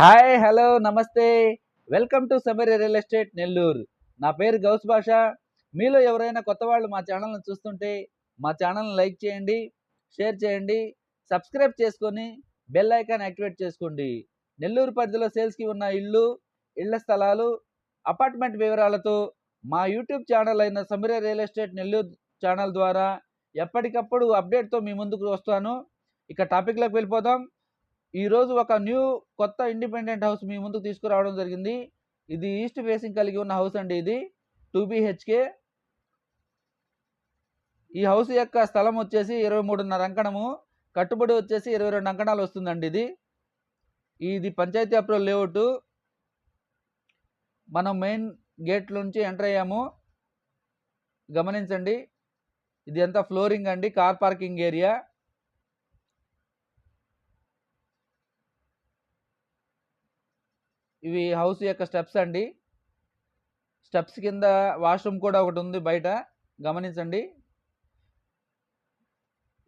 Hi hello నమస్తే. Welcome to Sameer real estate Nellore. నా పేరు గౌస్ భాష. మీలో ఎవరైనా కొత్త వాళ్ళు మా ఛానల్ని చూస్తుంటే మా ఛానల్ని లైక్ చేయండి షేర్ చేయండి సబ్స్క్రైబ్ చేసుకొని బెల్ ఐకాన్ యాక్టివేట్ చేసుకోండి. నెల్లూరు పరిధిలో సేల్స్కి ఉన్న ఇల్లు ఇళ్ళ స్థలాలు అపార్ట్మెంట్ వివరాలతో మా యూట్యూబ్ ఛానల్ అయిన Sameera real estate Nellore channel ద్వారా ఎప్పటికప్పుడు అప్డేట్తో మీ ముందుకు వస్తాను. ఇక టాపిక్లోకి వెళ్ళిపోదాం. ఈరోజు ఒక న్యూ కొత్త ఇండిపెండెంట్ హౌస్ మీ ముందుకు తీసుకురావడం జరిగింది. ఇది ఈస్ట్ ఫేసింగ్ కలిగి ఉన్న హౌస్ అండి ఇది. Two BHK. ఈ హౌస్ యొక్క స్థలం వచ్చేసి ఇరవై మూడున్నర అంకణము. కట్టుబడి వచ్చేసి ఇరవై రెండు అంకణాలు వస్తుందండి ఇది. ఇది పంచాయతీ అప్రూవల్ లేఅవుట్. మనం మెయిన్ గేట్ నుంచి ఎంటర్ అయ్యాము. గమనించండి. ఇది ఎంత ఫ్లోరింగ్ అండి. Car parking area. ఇవి హౌస్ యొక్క స్టెప్స్ అండి. స్టెప్స్ కింద వాష్రూమ్ కూడా ఒకటి ఉంది బయట. గమనించండి.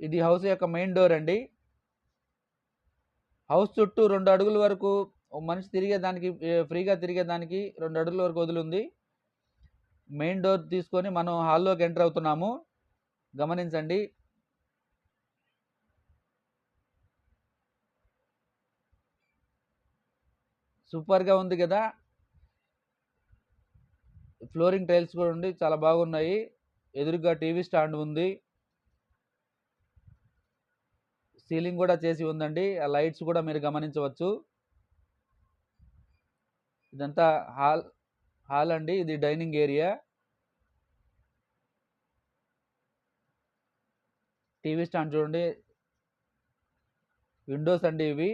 ఇది హౌస్ యొక్క మెయిన్ డోర్ అండి. హౌస్ చుట్టూ రెండు అడుగుల వరకు మనిషి తిరిగేదానికి ఫ్రీగా తిరిగేదానికి రెండు అడుగుల వరకు వదిలింది మెయిన్ డోర్ తీసుకొని మనం హాల్లోకి ఎంటర్ అవుతున్నాము. గమనించండి. సూపర్గా ఉంది కదా! ఫ్లోరింగ్ టైల్స్ కూడా ఉండి చాలా బాగున్నాయి. ఎదురుగా టీవీ స్టాండ్ ఉంది. సీలింగ్ కూడా చేసి ఉందండి. ఆ లైట్స్ కూడా మీరు గమనించవచ్చు. ఇదంతా హాల్ హాల్ అండి. ఇది డైనింగ్ ఏరియా. టీవీ స్టాండ్ చూడండి. విండోస్ అండి ఇవి.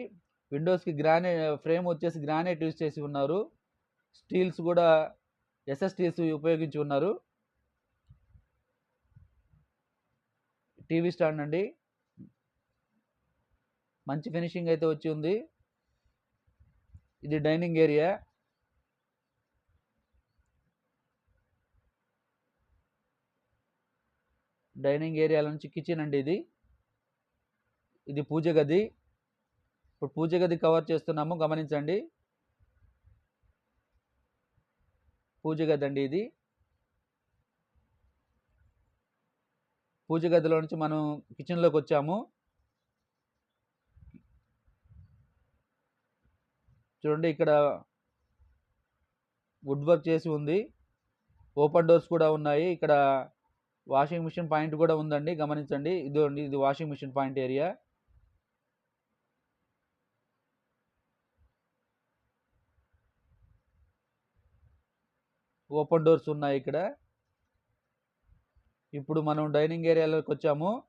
విండోస్కి గ్రానైట్ ఫ్రేమ్ వచ్చేసి గ్రానైట్ యూజ్ చేసి ఉన్నారు. స్టీల్స్ కూడా ఎస్ఎస్ స్టీల్స్ ఉపయోగించి ఉన్నారు. టీవీ స్టాండ్ అండి. మంచి ఫినిషింగ్ అయితే వచ్చి ఉంది. ఇది డైనింగ్ ఏరియా. డైనింగ్ ఏరియా నుంచి కిచెన్ అండి ఇది. ఇది పూజ గది. ఇప్పుడు పూజ గది కవర్ చేస్తున్నాము గమనించండి. పూజ గది అండి ఇది. పూజ గదిలో నుంచి మనం కిచెన్లోకి వచ్చాము. చూడండి ఇక్కడ వుడ్ వర్క్ చేసి ఉంది. ఓపెన్ డోర్స్ కూడా ఉన్నాయి. ఇక్కడ వాషింగ్ మిషన్ పాయింట్ కూడా ఉందండి గమనించండి. ఇదిగోండి ఇది washing machine point area open doors ఉన్నాయి ఇక్కడ. ఇప్పుడు మనం డైనింగ్ ఏరియాలోకి వచ్చాము.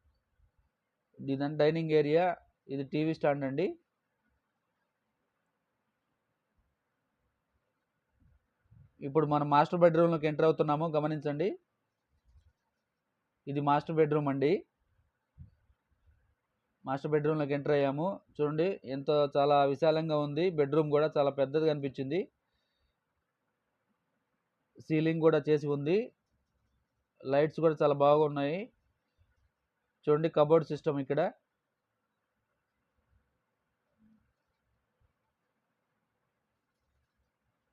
ఇదంతా డైనింగ్ ఏరియా. ఇది టీవీ స్టాండ్ అండి. ఇప్పుడు మనం మాస్టర్ బెడ్రూమ్లోకి ఎంటర్ అవుతున్నాము. గమనించండి. ఇది మాస్టర్ బెడ్రూమ్ అండి. మాస్టర్ బెడ్రూమ్లోకి ఎంటర్ అయ్యాము. చూడండి ఎంతో చాలా విశాలంగా ఉంది. బెడ్రూమ్ కూడా చాలా పెద్దది కనిపించింది. సీలింగ్ కూడా చేసి ఉంది. లైట్స్ కూడా చాలా బాగున్నాయి. చూడండి కబోర్డ్ సిస్టమ్ ఇక్కడ.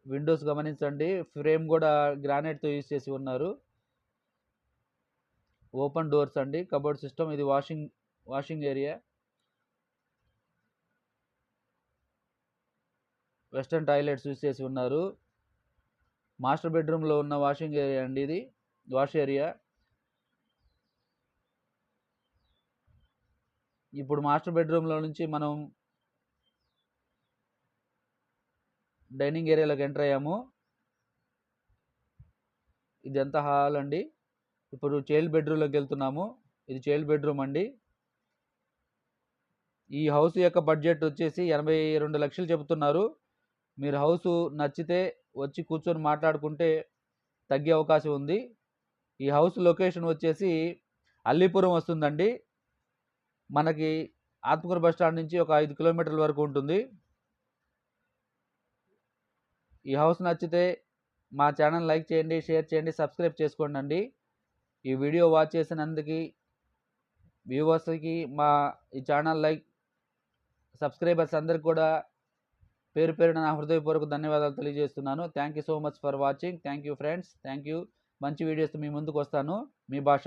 విండోస్ గమనించండి. ఫ్రేమ్ కూడా గ్రానైట్తో యూజ్ చేసి ఉన్నారు. ఓపెన్ డోర్స్ అండి. కబోర్డ్ సిస్టమ్ ఇది washing washing area. Western toilets use చేసి ఉన్నారు. మాస్టర్ బెడ్రూమ్లో ఉన్న వాషింగ్ ఏరియా అండి ఇది. Wash area. ఇప్పుడు మాస్టర్ బెడ్రూమ్లో నుంచి మనం డైనింగ్ ఏరియాలోకి ఎంటర్ అయ్యాము. ఇదంతా హాల్ అండి? ఇప్పుడు చైల్డ్ బెడ్రూమ్లోకి వెళ్తున్నాము. ఇది చైల్డ్ బెడ్రూమ్ అండి. ఈ హౌస్ యొక్క బడ్జెట్ వచ్చేసి ఎనభై రెండు లక్షలు చెబుతున్నారు. మీరు హౌస్ నచ్చితే వచ్చి కూర్చొని మాట్లాడుకుంటే తగ్గే అవకాశం ఉంది. ఈ హౌస్ లొకేషన్ వచ్చేసి అల్లీపురం వస్తుందండి. మనకి ఆత్మకూరు బస్ స్టాండ్ నుంచి ఒక ఐదు కిలోమీటర్ల వరకు ఉంటుంది. ఈ హౌస్ నచ్చితే మా ఛానల్ లైక్ చేయండి షేర్ చేయండి సబ్స్క్రైబ్ చేసుకోండి అండి ఈ వీడియో వాచ్ చేసినందుకు వ్యూవర్స్కి మా ఈ ఛానల్ లైక్ సబ్స్క్రైబర్స్ అందరికి కూడా పేరు పేరున నా హృదయపూర్వక ధన్యవాదాలు తెలియజేస్తున్నాను. Thank you so much for watching thank you friends thank you మంచి వీడియోస్ మీ ముందుకు వస్తాను. మీ భాష